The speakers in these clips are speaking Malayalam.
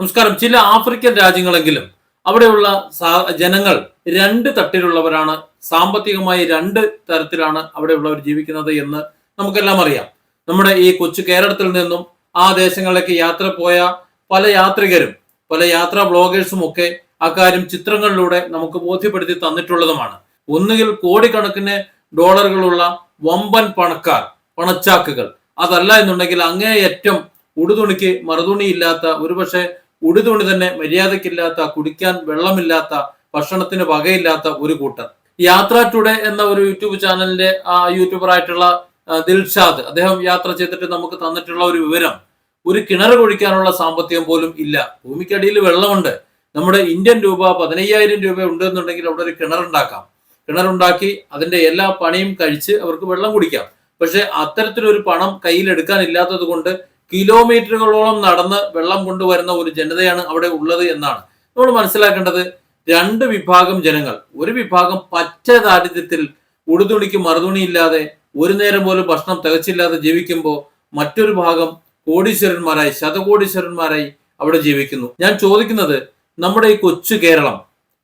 നമസ്കാരം. ചില ആഫ്രിക്കൻ രാജ്യങ്ങളെങ്കിലും അവിടെയുള്ള ജനങ്ങൾ രണ്ട് തട്ടിലുള്ളവരാണ്. സാമ്പത്തികമായി രണ്ട് തരത്തിലാണ് അവിടെയുള്ളവർ ജീവിക്കുന്നത് എന്ന് നമുക്കെല്ലാം അറിയാം. നമ്മുടെ ഈ കൊച്ചു കേരളത്തിൽ നിന്നും ആ ദേശങ്ങളിലേക്ക് യാത്ര പോയ പല യാത്രികരും പല യാത്രാ ബ്ലോഗേഴ്സും ഒക്കെ അക്കാര്യം ചിത്രങ്ങളിലൂടെ നമുക്ക് ബോധ്യപ്പെടുത്തി തന്നിട്ടുള്ളതുമാണ്. ഒന്നുകിൽ കോടിക്കണക്കിന് ഡോളറുകളുള്ള വമ്പൻ പണക്കാർ പണച്ചാക്കുകൾ. അതല്ല എന്നുണ്ടെങ്കിൽ അങ്ങേയറ്റം ഉടുതുണിക്ക് മറുതുണിയില്ലാത്ത ഒരുപക്ഷെ ഉടുതുണി തന്നെ മര്യാദക്കില്ലാത്ത കുടിക്കാൻ വെള്ളമില്ലാത്ത ഭക്ഷണത്തിന് വകയില്ലാത്ത ഒരു കൂട്ടർ. യാത്ര ടുഡേ എന്ന ഒരു യൂട്യൂബ് ചാനലിന്റെ ആ യൂട്യൂബർ ആയിട്ടുള്ള ദിൽഷാദ് അദ്ദേഹം യാത്ര ചെയ്തിട്ട് നമുക്ക് തന്നിട്ടുള്ള ഒരു വിവരം ഒരു കിണർ കുഴിക്കാനുള്ള സാമ്പത്തികം പോലും ഇല്ല. ഭൂമിക്കടിയിൽ വെള്ളമുണ്ട്. നമ്മുടെ ഇന്ത്യൻ രൂപ പതിനയ്യായിരം രൂപ ഉണ്ട് എന്നുണ്ടെങ്കിൽ അവിടെ ഒരു കിണറുണ്ടാക്കാം കിണറുണ്ടാക്കി അതിന്റെ എല്ലാ പണിയും കഴിച്ച് അവർക്ക് വെള്ളം കുടിക്കാം. പക്ഷെ അത്തരത്തിലൊരു പണം കയ്യിലെടുക്കാനില്ലാത്തത് കൊണ്ട് കിലോമീറ്ററുകളോളം നടന്ന് വെള്ളം കൊണ്ടുവരുന്ന ഒരു ജനതയാണ് അവിടെ ഉള്ളത് എന്നാണ്. നമ്മൾ മനസ്സിലാക്കേണ്ടത് രണ്ട് വിഭാഗം ജനങ്ങൾ. ഒരു വിഭാഗം പച്ച ദാരിദ്ര്യത്തിൽ ഉടുതുണിക്ക് മറുതുണിയില്ലാതെ ഒരു നേരം പോലും ഭക്ഷണം തികച്ചില്ലാതെ ജീവിക്കുമ്പോൾ മറ്റൊരു ഭാഗം കോടീശ്വരന്മാരായി ശതകോടീശ്വരന്മാരായി അവിടെ ജീവിക്കുന്നു. ഞാൻ ചോദിക്കുന്നത് നമ്മുടെ ഈ കൊച്ചു കേരളം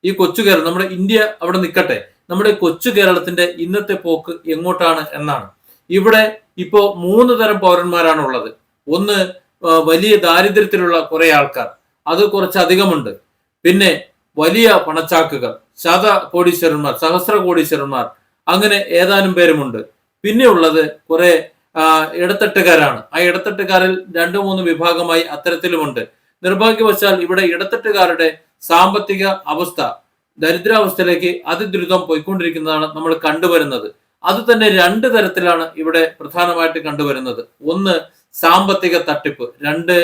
ഈ കൊച്ചു കേരളം നമ്മുടെ ഇന്ത്യ അവിടെ നിൽക്കട്ടെ. നമ്മുടെ കൊച്ചു കേരളത്തിന്റെ ഇന്നത്തെ പോക്ക് എങ്ങോട്ടാണ് എന്നാണ്. ഇവിടെ ഇപ്പോ മൂന്ന് തരം പൗരന്മാരാണ് ഉള്ളത് ഒന്ന് വലിയ ദാരിദ്ര്യത്തിലുള്ള കുറെ ആൾക്കാർ. അത് കുറച്ചധികമുണ്ട്. പിന്നെ വലിയ പണച്ചാക്കുകൾ ശത കോടീശ്വരന്മാർ സഹസ്ര കോടീശ്വരന്മാർ അങ്ങനെ ഏതാനും പേരുമുണ്ട്. പിന്നെ ഉള്ളത് കുറെ ഇടത്തട്ടുകാരാണ്. ആ ഇടത്തട്ടുകാരിൽ രണ്ടു മൂന്ന് വിഭാഗമായി അത്തരത്തിലുമുണ്ട്. നിർഭാഗ്യവശാൽ ഇവിടെ ഇടത്തട്ടുകാരുടെ സാമ്പത്തിക അവസ്ഥ ദരിദ്രാവസ്ഥയിലേക്ക് അതിദ്രുതം പോയിക്കൊണ്ടിരിക്കുന്നതാണ് നമ്മൾ കണ്ടുവരുന്നത്. അത് തന്നെ രണ്ട് തരത്തിലാണ് ഇവിടെ പ്രധാനമായിട്ട് കണ്ടുവരുന്നത്. ഒന്ന് സാമ്പത്തിക തട്ടിപ്പ്. രണ്ട്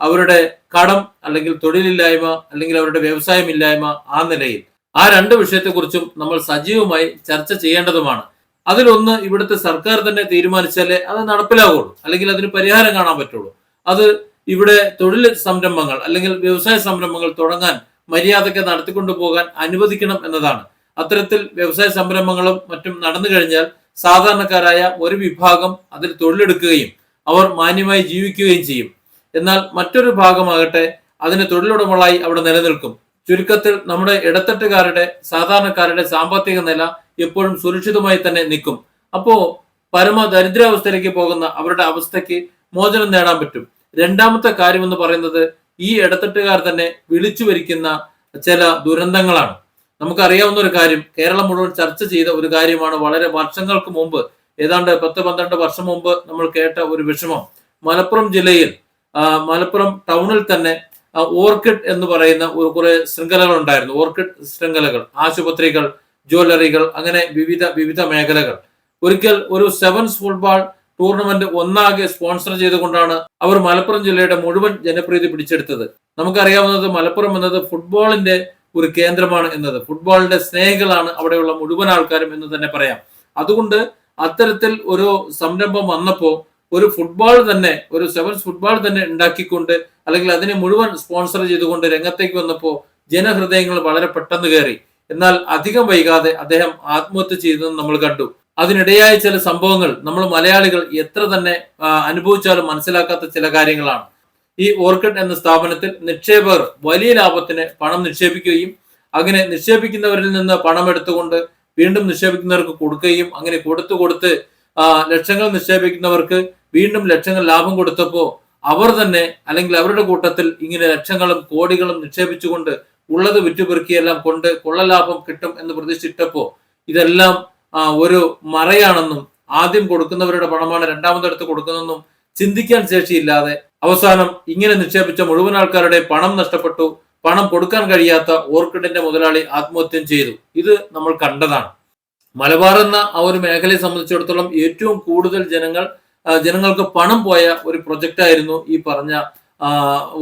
അവരുടെ കടം അല്ലെങ്കിൽ തൊഴിലില്ലായ്മ അല്ലെങ്കിൽ അവരുടെ വ്യവസായമില്ലായ്മ ആ നിലയിൽ. ആ രണ്ട് വിഷയത്തെക്കുറിച്ചും നമ്മൾ സജീവമായി ചർച്ച ചെയ്യേണ്ടതുമാണ്. അതിലൊന്ന് ഇവിടുത്തെ സർക്കാർ തന്നെ തീരുമാനിച്ചാലേ അത് നടപ്പിലാവുള്ളൂ. അല്ലെങ്കിൽ അതിന് പരിഹാരം കാണാൻ പറ്റുള്ളൂ. അത് ഇവിടെ തൊഴിൽ സംരംഭങ്ങൾ അല്ലെങ്കിൽ വ്യവസായ സംരംഭങ്ങൾ തുടങ്ങാൻ മര്യാദയ്ക്ക് നടത്തിക്കൊണ്ടു പോകാൻ അനുവദിക്കണം എന്നതാണ്. അത്തരത്തിൽ വ്യവസായ സംരംഭങ്ങളും മറ്റും നടന്നു കഴിഞ്ഞാൽ സാധാരണക്കാരായ ഒരു വിഭാഗം അതിൽ തൊഴിലെടുക്കുകയും അവർ മാന്യമായി ജീവിക്കുകയും ചെയ്യും. എന്നാൽ മറ്റൊരു ഭാഗമാകട്ടെ അതിന് തൊഴിലുടമകളായി അവിടെ നിലനിൽക്കും. ചുരുക്കത്തിൽ നമ്മുടെ ഇടത്തട്ടുകാരുടെ സാധാരണക്കാരുടെ സാമ്പത്തിക നില എപ്പോഴും സുരക്ഷിതമായി തന്നെ നിൽക്കും. അപ്പോ പരമ ദരിദ്രാവസ്ഥയിലേക്ക് പോകുന്ന അവരുടെ അവസ്ഥയ്ക്ക് മോചനം നേടാൻ പറ്റും. രണ്ടാമത്തെ കാര്യം എന്ന് പറയുന്നത് ഈ ഇടത്തട്ടുകാർ തന്നെ വിളിച്ചു വരിക്കുന്ന ചില ദുരന്തങ്ങളാണ്. നമുക്കറിയാവുന്ന ഒരു കാര്യം കേരളം മുഴുവൻ ചർച്ച ചെയ്ത ഒരു കാര്യമാണ് വളരെ വർഷങ്ങൾക്ക് മുമ്പ് ഏതാണ്ട് പത്ത് പന്ത്രണ്ട് വർഷം മുമ്പ് നമ്മൾ കേട്ട ഒരു വിഷമം. മലപ്പുറം ജില്ലയിൽ മലപ്പുറം ടൗണിൽ തന്നെ ഓർക്കിഡ് എന്ന് പറയുന്ന ഒരു കുറെ ശൃംഖലകൾ ഉണ്ടായിരുന്നു. ഓർക്കിഡ് ശൃംഖലകൾ ആശുപത്രികൾ ജ്വല്ലറികൾ അങ്ങനെ വിവിധ വിവിധ മേഖലകൾ. ഒരിക്കൽ ഒരു സെവൻസ് ഫുട്ബോൾ ടൂർണമെന്റ് ഒന്നാകെ സ്പോൺസർ ചെയ്തുകൊണ്ടാണ് അവർ മലപ്പുറം ജില്ലയുടെ മുഴുവൻ ജനപ്രീതി പിടിച്ചെടുത്തത്. നമുക്കറിയാവുന്നത് മലപ്പുറം എന്നത് ഫുട്ബോളിന്റെ ഒരു കേന്ദ്രമാണ് എന്നത്. ഫുട്ബോളിന്റെ സ്നേഹികളാണ് അവിടെയുള്ള മുഴുവൻ ആൾക്കാരും എന്ന് തന്നെ പറയാം. അതുകൊണ്ട് അത്തരത്തിൽ ഒരു സംരംഭം വന്നപ്പോൾ ഒരു ഫുട്ബോൾ തന്നെ ഒരു സെവൻസ് ഫുട്ബോൾ തന്നെ ഉണ്ടാക്കിക്കൊണ്ട് അല്ലെങ്കിൽ അതിനെ മുഴുവൻ സ്പോൺസർ ചെയ്തുകൊണ്ട് രംഗത്തേക്ക് വന്നപ്പോൾ ജനഹൃദയങ്ങൾ വളരെ പെട്ടെന്ന് കയറി. എന്നാൽ അധികം വൈകാതെ അദ്ദേഹം ആത്മഹത്യ ചെയ്തതെന്ന് നമ്മൾ കണ്ടു. അതിനിടയായ ചില സംഭവങ്ങൾ നമ്മൾ മലയാളികൾ എത്ര തന്നെ അനുഭവിച്ചാലും മനസ്സിലാക്കാത്ത ചില കാര്യങ്ങളാണ്. ഈ ഓർക്കിഡ് എന്ന സ്ഥാപനത്തിൽ നിക്ഷേപകർ വലിയ ലാഭത്തിന് പണം നിക്ഷേപിക്കുകയും അങ്ങനെ നിക്ഷേപിക്കുന്നവരിൽ നിന്ന് പണം എടുത്തുകൊണ്ട് വീണ്ടും നിക്ഷേപിക്കുന്നവർക്ക് കൊടുക്കുകയും അങ്ങനെ കൊടുത്തു കൊടുത്ത് ലക്ഷങ്ങൾ നിക്ഷേപിക്കുന്നവർക്ക് വീണ്ടും ലക്ഷങ്ങൾ ലാഭം കൊടുത്തപ്പോൾ അവർ തന്നെ അല്ലെങ്കിൽ അവരുടെ കൂട്ടത്തിൽ ഇങ്ങനെ ലക്ഷങ്ങളും കോടികളും നിക്ഷേപിച്ചുകൊണ്ട് ഉള്ളത് വിറ്റുപെറുക്കിയെല്ലാം കൊണ്ട് കൊള്ളലാഭം കിട്ടും എന്ന് പ്രതീക്ഷിച്ചിട്ടപ്പോ ഇതെല്ലാം ഒരു മറയാണെന്നും ആദ്യം കൊടുക്കുന്നവരുടെ പണമാണ് രണ്ടാമതെടുത്ത് കൊടുക്കുന്നതെന്നും ചിന്തിക്കാൻ ശേഷിയില്ലാതെ അവസാനം ഇങ്ങനെ നിക്ഷേപിച്ച മുഴുവൻ ആൾക്കാരുടെ പണം നഷ്ടപ്പെട്ടു. പണം കൊടുക്കാൻ കഴിയാത്ത ഓർക്കിഡിന്റെ മുതലാളി ആത്മഹത്യം ചെയ്തു. ഇത് നമ്മൾ കണ്ടതാണ്. മലബാർ എന്ന ആ ഒരു മേഖലയെ സംബന്ധിച്ചിടത്തോളം ഏറ്റവും കൂടുതൽ ജനങ്ങൾ ജനങ്ങൾക്ക് പണം പോയ ഒരു പ്രൊജക്റ്റ് ആയിരുന്നു ഈ പറഞ്ഞ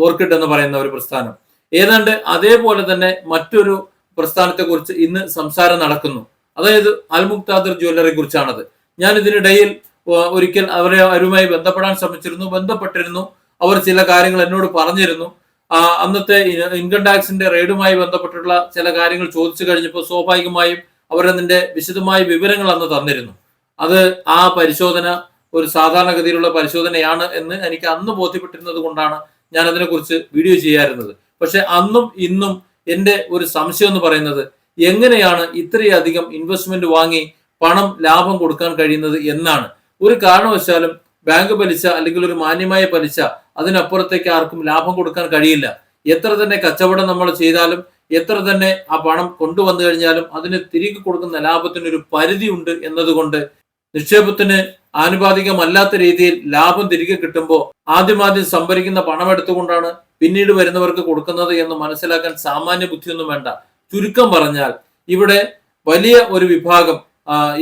ഓർക്കിഡ് എന്ന് പറയുന്ന ഒരു പ്രസ്ഥാനം. ഏതാണ്ട് അതേപോലെ തന്നെ മറ്റൊരു പ്രസ്ഥാനത്തെ കുറിച്ച് ഇന്ന് സംസാരം നടക്കുന്നു. അതായത് അൽമുക്താദർ ജ്വല്ലറി കുറിച്ചാണത്. ഞാൻ ഇതിനിടയിൽ ഒരിക്കൽ അവരെ അവരുമായി ബന്ധപ്പെടാൻ ശ്രമിച്ചിരുന്നു ബന്ധപ്പെട്ടിരുന്നു. അവർ ചില കാര്യങ്ങൾ എന്നോട് പറഞ്ഞിരുന്നു. അന്നത്തെ ഇൻകം ടാക്സിന്റെ റെയ്ഡുമായി ബന്ധപ്പെട്ടുള്ള ചില കാര്യങ്ങൾ ചോദിച്ചു കഴിഞ്ഞപ്പോൾ സ്വാഭാവികമായും അവരതിന്റെ വിശദമായ വിവരങ്ങൾ അന്ന് തന്നിരുന്നു. അത് ആ പരിശോധന ഒരു സാധാരണഗതിയിലുള്ള പരിശോധനയാണ് എന്ന് എനിക്ക് അന്ന് ബോധ്യപ്പെട്ടിരുന്നത് കൊണ്ടാണ് ഞാൻ അതിനെക്കുറിച്ച് വീഡിയോ ചെയ്യാറുന്നത് പക്ഷെ അന്നും ഇന്നും എന്റെ ഒരു സംശയം എന്ന് പറയുന്നത് എങ്ങനെയാണ് ഇത്രയധികം ഇൻവെസ്റ്റ്മെന്റ് വാങ്ങി പണം ലാഭം കൊടുക്കാൻ കഴിയുന്നത് എന്നാണ്. ഒരു കാരണവശാലും ബാങ്ക് പലിശ അല്ലെങ്കിൽ ഒരു മാന്യമായ പലിശ അതിനപ്പുറത്തേക്ക് ആർക്കും ലാഭം കൊടുക്കാൻ കഴിയില്ല. എത്ര തന്നെ കച്ചവടം നമ്മൾ ചെയ്താലും എത്ര തന്നെ ആ പണം കൊണ്ടുവന്നു കഴിഞ്ഞാലും അതിന് തിരികെ കൊടുക്കുന്ന ലാഭത്തിന് ഒരു പരിധിയുണ്ട് എന്നതുകൊണ്ട് നിക്ഷേപത്തിന് ആനുപാതികമല്ലാത്ത രീതിയിൽ ലാഭം തിരികെ കിട്ടുമ്പോൾ ആദ്യമാദ്യം സംഭരിക്കുന്ന പണം എടുത്തുകൊണ്ടാണ് പിന്നീട് വരുന്നവർക്ക് കൊടുക്കുന്നത് എന്ന് മനസ്സിലാക്കാൻ സാമാന്യ ബുദ്ധിയൊന്നും വേണ്ട. ചുരുക്കം പറഞ്ഞാൽ ഇവിടെ വലിയ ഒരു വിഭാഗം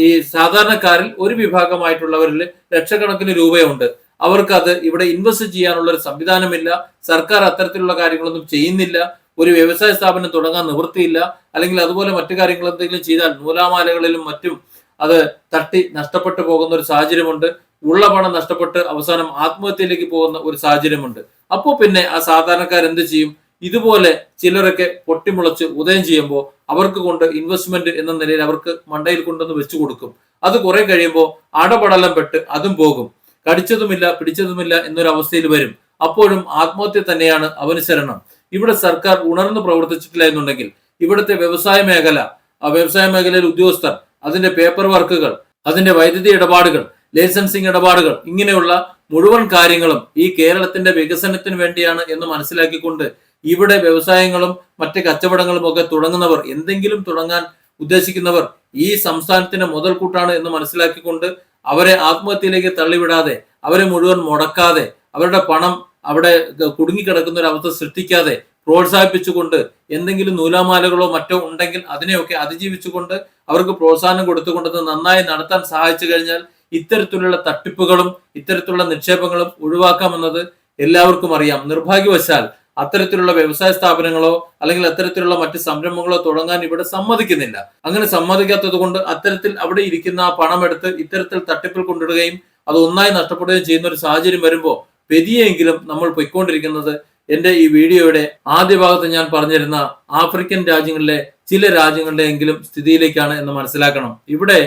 ഈ സാധാരണക്കാരിൽ ഒരു വിഭാഗമായിട്ടുള്ളവരിൽ ലക്ഷക്കണക്കിന് രൂപയുണ്ട്. അവർക്ക് അത് ഇവിടെ ഇൻവെസ്റ്റ് ചെയ്യാനുള്ള ഒരു സംവിധാനമില്ല. സർക്കാർ അത്തരത്തിലുള്ള കാര്യങ്ങളൊന്നും ചെയ്യുന്നില്ല. ഒരു വ്യവസായ സ്ഥാപനം തുടങ്ങാൻ നിവൃത്തിയില്ല. അല്ലെങ്കിൽ അതുപോലെ മറ്റു കാര്യങ്ങൾ എന്തെങ്കിലും ചെയ്താൽ നൂലാമാലകളിലും മറ്റും അത് തട്ടി നഷ്ടപ്പെട്ടു പോകുന്ന ഒരു സാഹചര്യമുണ്ട്. ഉള്ള പണം നഷ്ടപ്പെട്ട് അവസാനം ആത്മഹത്യയിലേക്ക് പോകുന്ന ഒരു സാഹചര്യമുണ്ട്. അപ്പോൾ പിന്നെ ആ സാധാരണക്കാർ എന്ത് ചെയ്യും? ഇതുപോലെ ചിലരൊക്കെ പൊട്ടിമുളച്ച് ഉദയം ചെയ്യുമ്പോൾ അവർക്ക് കൊണ്ട് ഇൻവെസ്റ്റ്മെന്റ് എന്ന നിലയിൽ അവർക്ക് മണ്ടയിൽ കൊണ്ടുവന്ന് വെച്ചു കൊടുക്കും. അത് കുറെ കഴിയുമ്പോൾ അടപടലം പെട്ട് അതും പോകും. കടിച്ചതുമില്ല പിടിച്ചതുമില്ല എന്നൊരു അവസ്ഥയിൽ വരും. അപ്പോഴും ആത്മഹത്യ തന്നെയാണ് അവന് ശരണം. ഇവിടെ സർക്കാർ ഉണർന്നു പ്രവർത്തിച്ചിട്ടില്ല എന്നുണ്ടെങ്കിൽ ഇവിടുത്തെ വ്യവസായ മേഖല ആ വ്യവസായ മേഖലയിൽ ഉദ്യോഗസ്ഥർ അതിന്റെ പേപ്പർ വർക്കുകൾ അതിന്റെ വൈദ്യുതി ഇടപാടുകൾ ലൈസൻസിങ് ഇടപാടുകൾ ഇങ്ങനെയുള്ള മുഴുവൻ കാര്യങ്ങളും ഈ കേരളത്തിന്റെ വികസനത്തിന് വേണ്ടിയാണ് എന്ന് മനസ്സിലാക്കിക്കൊണ്ട് ഇവിടെ വ്യവസായങ്ങളും മറ്റ് കച്ചവടങ്ങളും ഒക്കെ തുടങ്ങുന്നവർ എന്തെങ്കിലും തുടങ്ങാൻ ഉദ്ദേശിക്കുന്നവർ ഈ സംസ്ഥാനത്തിന്റെ മുതൽക്കൂട്ടാണ് എന്ന് മനസ്സിലാക്കിക്കൊണ്ട് അവരെ ആത്മഹത്യയിലേക്ക് തള്ളിവിടാതെ അവരെ മുഴുവൻ മുടക്കാതെ അവരുടെ പണം അവിടെ കുടുങ്ങിക്കിടക്കുന്ന ഒരു അവസ്ഥ സൃഷ്ടിക്കാതെ പ്രോത്സാഹിപ്പിച്ചുകൊണ്ട് എന്തെങ്കിലും നൂലാമാലകളോ മറ്റോ ഉണ്ടെങ്കിൽ അതിനെയൊക്കെ അതിജീവിച്ചുകൊണ്ട് അവർക്ക് പ്രോത്സാഹനം കൊടുത്തുകൊണ്ട് നന്നായി നടത്താൻ സഹായിച്ചു കഴിഞ്ഞാൽ ഇത്തരത്തിലുള്ള തട്ടിപ്പുകളും ഇത്തരത്തിലുള്ള നിക്ഷേപങ്ങളും ഒഴിവാക്കാമെന്നത് എല്ലാവർക്കും അറിയാം. നിർഭാഗ്യവശാൽ അത്തരത്തിലുള്ള വ്യവസായ സ്ഥാപനങ്ങളോ അല്ലെങ്കിൽ അത്തരത്തിലുള്ള മറ്റ് സംരംഭങ്ങളോ തുടങ്ങാൻ ഇവിടെ സമ്മതിക്കുന്നില്ല. അങ്ങനെ സമ്മതിക്കാത്തത് കൊണ്ട് അത്തരത്തിൽ അവിടെ ഇരിക്കുന്ന ആ പണമെടുത്ത് ഇത്തരത്തിൽ തട്ടിപ്പിൽ കൊണ്ടിടുകയും അത് ഒന്നായി നഷ്ടപ്പെടുകയും ചെയ്യുന്ന ഒരു സാഹചര്യം വരുമ്പോൾ പെരിയെങ്കിലും നമ്മൾ പൊയ്ക്കൊണ്ടിരിക്കുന്നത് എന്റെ ഈ വീഡിയോയുടെ ആദ്യ ഭാഗത്ത് ഞാൻ പറഞ്ഞിരുന്ന ആഫ്രിക്കൻ രാജ്യങ്ങളിലെ ചില രാജ്യങ്ങളുടെ എങ്കിലും സ്ഥിതിയിലേക്കാണ് എന്ന് മനസ്സിലാക്കണം. ഇവിടെ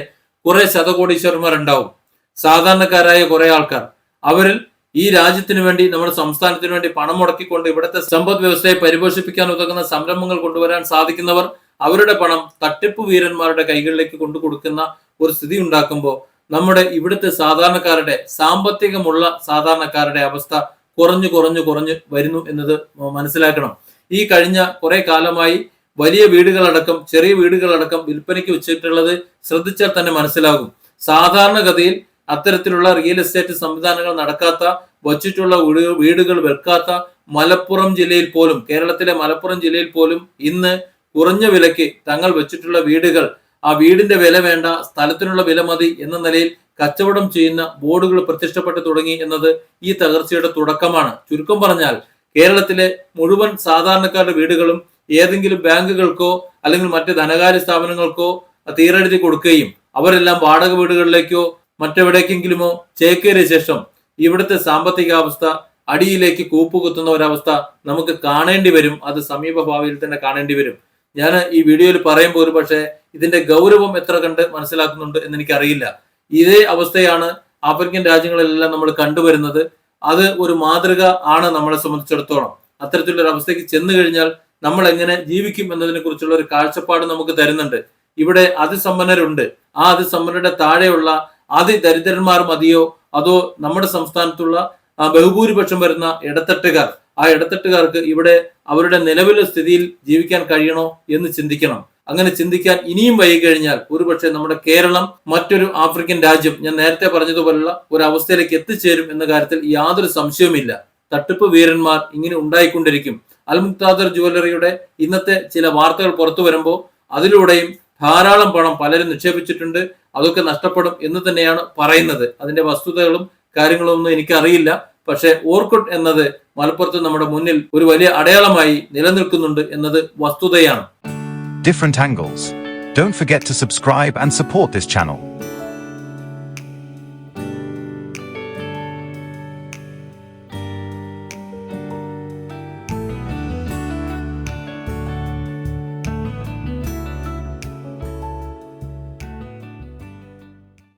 കുറെ ശതകോടീശ്വരന്മാർ ഉണ്ടാവും സാധാരണക്കാരായ കുറെ ആൾക്കാർ. അവരിൽ ഈ രാജ്യത്തിന് വേണ്ടി നമ്മുടെ സംസ്ഥാനത്തിന് വേണ്ടി പണം മുടക്കിക്കൊണ്ട് ഇവിടുത്തെ സമ്പദ് വ്യവസ്ഥയെ പരിപോഷിപ്പിക്കാൻ ഉതകുന്ന സംരംഭങ്ങൾ കൊണ്ടുവരാൻ സാധിക്കുന്നവർ അവരുടെ പണം തട്ടിപ്പ് വീരന്മാരുടെ കൈകളിലേക്ക് കൊണ്ടു കൊടുക്കുന്ന ഒരു സ്ഥിതി ഉണ്ടാക്കുമ്പോൾ നമ്മുടെ ഇവിടുത്തെ സാധാരണക്കാരുടെ സാമ്പത്തികമുള്ള സാധാരണക്കാരുടെ അവസ്ഥ കുറഞ്ഞു കുറഞ്ഞു കുറഞ്ഞു വരുന്നു എന്നത് മനസ്സിലാക്കണം. ഈ കഴിഞ്ഞ കുറെ കാലമായി വലിയ വീടുകളടക്കം ചെറിയ വീടുകളടക്കം വിൽപ്പനയ്ക്ക് വെച്ചിട്ടുള്ളത് ശ്രദ്ധിച്ചാൽ തന്നെ മനസ്സിലാകും. സാധാരണഗതിയിൽ അത്തരത്തിലുള്ള റിയൽ എസ്റ്റേറ്റ് സംവിധാനങ്ങൾ നടക്കാത്ത വച്ചിട്ടുള്ള വീടുകൾ വെക്കാത്ത മലപ്പുറം ജില്ലയിൽ പോലും കേരളത്തിലെ മലപ്പുറം ജില്ലയിൽ പോലും ഇന്ന് കുറഞ്ഞ വിലയ്ക്ക് തങ്ങൾ വെച്ചിട്ടുള്ള വീടുകൾ ആ വീടിന്റെ വില വേണ്ട സ്ഥലത്തിനുള്ള വില മതി എന്ന നിലയിൽ കച്ചവടം ചെയ്യുന്ന ബോർഡുകൾ പ്രത്യക്ഷപ്പെട്ടു തുടങ്ങി എന്നത് ഈ തകർച്ചയുടെ തുടക്കമാണ്. ചുരുക്കം പറഞ്ഞാൽ കേരളത്തിലെ മുഴുവൻ സാധാരണക്കാരുടെ വീടുകളും ഏതെങ്കിലും ബാങ്കുകൾക്കോ അല്ലെങ്കിൽ മറ്റ് ധനകാര്യ സ്ഥാപനങ്ങൾക്കോ തീരെഴുതി കൊടുക്കുകയും അവരെല്ലാം വാടക വീടുകളിലേക്കോ മറ്റെവിടേക്കെങ്കിലുമോ ചേക്കേറിയ ശേഷം ഇവിടുത്തെ സാമ്പത്തികാവസ്ഥ അടിയിലേക്ക് കൂപ്പുകുത്തുന്ന ഒരവസ്ഥ നമുക്ക് കാണേണ്ടി വരും. അത് സമീപ ഭാവിയിൽ തന്നെ കാണേണ്ടി വരും. ഞാൻ ഈ വീഡിയോയിൽ പറയുമ്പോൾ ഒരു പക്ഷേ ഇതിന്റെ ഗൗരവം എത്ര കണ്ട് മനസ്സിലാക്കുന്നുണ്ട് എന്ന് എനിക്കറിയില്ല ഇതേ അവസ്ഥയാണ് ആഫ്രിക്കൻ രാജ്യങ്ങളിലെല്ലാം നമ്മൾ കണ്ടുവരുന്നത്. അത് ഒരു മാതൃക ആണ് നമ്മളെ സംബന്ധിച്ചിടത്തോളം. അത്തരത്തിലുള്ള ഒരു അവസ്ഥയ്ക്ക് ചെന്നു കഴിഞ്ഞാൽ നമ്മൾ എങ്ങനെ ജീവിക്കും എന്നതിനെ കുറിച്ചുള്ള ഒരു കാഴ്ചപ്പാട് നമുക്ക് തരുന്നുണ്ട്. ഇവിടെ അതിസമ്പന്നരുണ്ട്. ആ അതിസമ്പന്നരുടെ താഴെയുള്ള അതിദരിദ്രന്മാർ മതിയോ? അതോ നമ്മുടെ സംസ്ഥാനത്തുള്ള ബഹുഭൂരിപക്ഷം വരുന്ന ഇടത്തട്ടുകാർ ആ ഇടത്തട്ടുകാർക്ക് ഇവിടെ അവരുടെ നിലവിലെ സ്ഥിതിയിൽ ജീവിക്കാൻ കഴിയണോ എന്ന് ചിന്തിക്കണം. അങ്ങനെ ചിന്തിക്കാൻ ഇനിയും വൈകി കഴിഞ്ഞാൽ ഒരുപക്ഷെ നമ്മുടെ കേരളം മറ്റൊരു ആഫ്രിക്കൻ രാജ്യം ഞാൻ നേരത്തെ പറഞ്ഞതുപോലുള്ള ഒരു അവസ്ഥയിലേക്ക് എത്തിച്ചേരും എന്ന കാര്യത്തിൽ യാതൊരു സംശയവുമില്ല. തട്ടിപ്പ് വീരന്മാർ ഇങ്ങനെ ഉണ്ടായിക്കൊണ്ടിരിക്കും. അൽമുക്താദർ ജുവലറിയുടെ ഇന്നത്തെ ചില വാർത്തകൾ പുറത്തു വരുമ്പോൾ അതിലൂടെയും ധാരാളം പണം പലരും നിക്ഷേപിച്ചിട്ടുണ്ട്. അതൊക്കെ നഷ്ടപ്പെടും എന്ന് തന്നെയാണ് പറയുന്നത് അതിന്റെ വസ്തുതകളും കാര്യങ്ങളും ഒന്നും എനിക്കറിയില്ല പക്ഷേ ഓർക്കുട്ട് എന്നത് മലപ്പുറത്ത് നമ്മുടെ മുന്നിൽ ഒരു വലിയ അടയാളമായി നിലനിൽക്കുന്നുണ്ട് എന്നത് വസ്തുതയാണ് different angles. Don't forget to subscribe and support this channel.